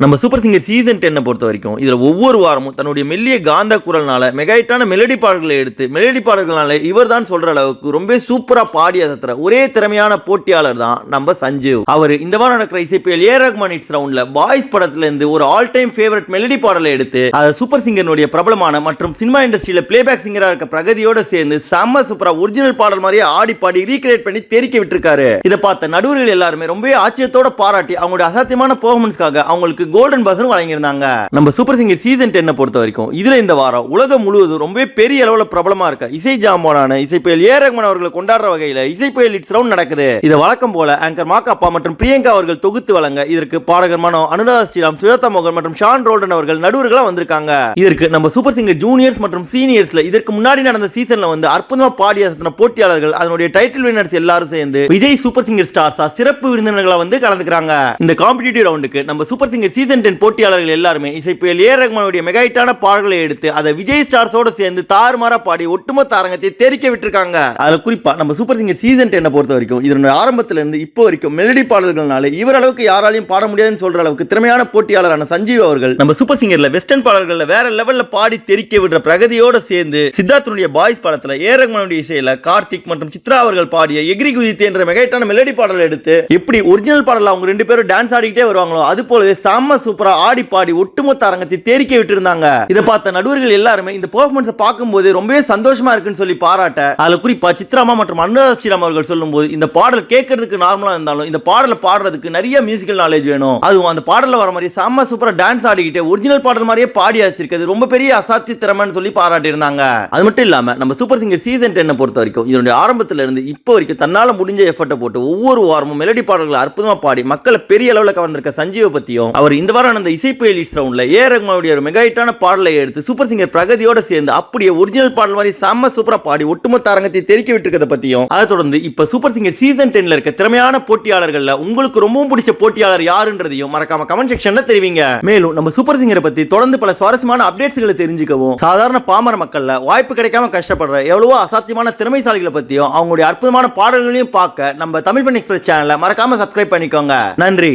நம்ம super singer season டென்னை பொறுத்த வரைக்கும் இதில் ஒவ்வொரு வாரமும் தன்னுடைய மெல்லிய காந்த குரல்னால மெகாயிட்டான மெலடி பாடல்களை எடுத்து மெலடி பாடல்களால இவர் தான் சொல்கிற அளவுக்கு ரொம்ப சூப்பராக பாடி அசத்துற ஒரே திறமையான போட்டியாளர் தான் நம்ம சஞ்சீவ். அவர் இந்த வாரம் நடக்கிற இசைப்பியல் ஏ ரஹ்மான் இட்ஸ் ரவுண்டில் பாய்ஸ் படத்துலேருந்து ஒரு ஆல் டைம் ஃபேவரட் மெலடி பாடலை எடுத்து அதை சூப்பர் சிங்கர்னுடைய பிரபலமான மற்றும் சினிமா இண்டஸ்ட்ரியில் பிளேபேக் சிங்கராக இருக்க பிரகதியோட சேர்ந்து செம்ம சூப்பராக ஒரிஜினல் பாடல் மாதிரியே ஆடி பாடி ரீக்ரியேட் பண்ணி தெரிக்க விட்டுருக்காரு. இதை பார்த்த நடுவர்கள் எல்லாருமே ரொம்ப ஆச்சரியத்தோட பாராட்டி அவங்களுடைய அசாத்தியமான பெர்ஃபார்மன்ஸ்க்காக அவங்களுக்கு கோல்டன் பஸ்ஸும் வழங்கியிருந்தாங்க. நம்ம சூப்பர் சிங்கர் சீசன் டென்னை பொறுத்த வரைக்கும் இதுல இந்த வாரம் உலகம் முழுவதும் ரொம்ப பெரிய அளவுல பிரபலமா இருக்க இசை ஜாமானான இசைப்புயல் ஏ ரகுமன் அவர்களை கொண்டாடுற வகையில இசைப்புயல் இட்ஸ் ரவுண்ட் நடக்குது. இது வழக்கம் போல ஆங்கர் மாக்காப்பா மற்றும் பிரியங்கா அவர்கள் தொகுத்து வழங்க இதற்கு பாடகர் மனோ அனுராதா ஸ்ரீராம் சுஜாதா மோகன் மற்றும் ஷான் ரோல்டன் அவர்கள் நடுவர்களா வந்திருக்காங்க. இதற்கு நம்ம சூப்பர் சிங்கர் ஜூனியர்ஸ் மற்றும் சீனியர்ஸ்ல இதற்கு முன்னாடி நடந்த சீசன்ல வந்து அற்புதமா பாடி அசத்தின போட்டியாளர்கள் அதனுடைய டைட்டில் வினர்ஸ் எல்லாரும் சேர்ந்து விஜய் சூப்பர் சிங்கர் ஸ்டார்ஸா சிறப்பு விருந்தினர்களா வந்து கலந்துக்கிறாங்க. இந்த காம்படிட்டிவ் ரவுண்டுக்கு நம்ம சூப்பர் சிங்கர் சீசன் டென் போட்டியாளர்கள் எல்லாருமே இசைப்பியல் ஏ. ரஹ்மானுடைய மெகாயிட்டான பாடல்களை எடுத்து அதை விஜய் ஸ்டார்ஸோட சேர்ந்து தாறுமாறா பாடி ஒட்டுமொத்த அரங்கத்தை தெரிக்க விட்டுருக்காங்க. அதில் குறிப்பா நம்ம சூப்பர் சிங்கர் சீசன் டென்னை பொறுத்த வரைக்கும் இதனுடைய ஆரம்பத்திலிருந்து இப்போ வரைக்கும் மெலடி பாடல்கள்னால இவர் அளவுக்கு யாராலையும் பாட முடியாதுன்னு சொல்ற அளவுக்கு திறமையான போட்டியாளரான சஞ்சீவ் அவர்கள் நம்ம சூப்பர் சிங்கர்ல வெஸ்டர்ன் பாடல்கள்ல வேற லெவல்ல பாடி தெரிக்க விடுற பிரகதியோட சேர்ந்து சித்தார்த்தனுடைய பாய்ஸ் படத்துல ஏ. ரஹ்மானுடைய இசையில கார்த்திக் மற்றும் சித்ரா அவர்கள் பாடிய எகிரி குதித்து என்ற மெகைட்டான மெலடி பாடலை எடுத்து எப்படி ஒரிஜினல் பாடல் அவங்க ரெண்டு பேரும் டான்ஸ் ஆடிக்கிட்டே வருவாங்களோ அது போலவே செம்ம சூப்பரா ஆடி பாடி ஒட்டுமொத்த அரங்கத்தை தேரிக்க விட்டுருந்தாங்க. இதை பார்த்த நடுவர்கள் எல்லாருமே இந்த பெர்ஃபார்மன்ஸை பார்க்கும்போது ரொம்பவே சந்தோஷமா இருக்குன்னு சொல்லி பாராட்ட அதுல குறிப்பா சித்ராமா மற்றும் அனுராதா ஸ்ரீராம் அவர்கள் சொல்லும்போது இந்த பாடல் கேட்கறதுக்கு நார்மலா இருந்தாலும் இந்த பாடலை பாடுறதுக்கு நிறைய மியூசிக்கல் நாலேஜ் வேணும். அதுவும் அந்த பாடல வர மாதிரி செம்ம சூப்பரா டான்ஸ் ஆடிக்கிட்டு ஒரிஜினல் பாடல் மாதிரியே பாடி அடிச்சிருக்கிறது ரொம்ப பெரிய அசாத்திய திறமைன்னு சொல்லி பாராட்டி இருந்தாங்க அது மட்டும் இல்லாம நம்ம சூப்பர் சிங்கர் சீசன் டென்னை பொறுத்த வரைக்கும் இதனுடைய ஆரம்பத்துல இருந்து இப்போ வரைக்கும் தன்னால முடிஞ்ச எஃபர்ட்டை போட்டு ஒவ்வொரு வாரமும் மெலடி பாடல்களை அற்புதமா பாடி மக்களை பெரிய அளவில் கவர்ந்திருக்க சஞ்சீவ பத்தியும் அவர் இந்த வாரம் அந்த இசை புயலிட்ஸ் ரவுண்டில் ஏ ரகுமானுடைய ஒரு மெகாயிட்டான பாடலை எடுத்து சூப்பர் சிங்கர் பிரகதியோட சேர்ந்து அப்படியே ஒரிஜினல் பாடல் மாதிரி செம்ம சூப்பராக பாடி ஒட்டுமொத்த அரங்கத்தை தெரிக்க விட்டுருக்கத பற்றியும் அதை தொடர்ந்து இப்போ சூப்பர் சிங்கர் சீசன் டென்ல இருக்க திறமையான போட்டியாளர்களில் உங்களுக்கு ரொம்பவும் பிடிச்ச போட்டியாளர் யாருன்றதையும் மறக்காம கமெண்ட் செக்ஷனில் தெரிவிங்க. மேலும் நம்ம சூப்பர் சிங்கரை பற்றி தொடர்ந்து பல சுவாரஸ்யமான அப்டேட்ஸ்களை தெரிஞ்சுக்கவும் சாதாரண பாமர மக்களில் வாய்ப்பு கிடைக்காம கஷ்டப்படுற எவ்வளவோ அசாத்தியமான திறமைசாலிகளை பற்றியும் அவங்களுடைய அற்புதமான பாடல்களையும் பார்க்க நம்ம தமிழ் ஃபன் எக்ஸ்பிரஸ் சேனலை மறக்காம சப்ஸ்கிரைப் பண்ணிக்கோங்க. நன்றி.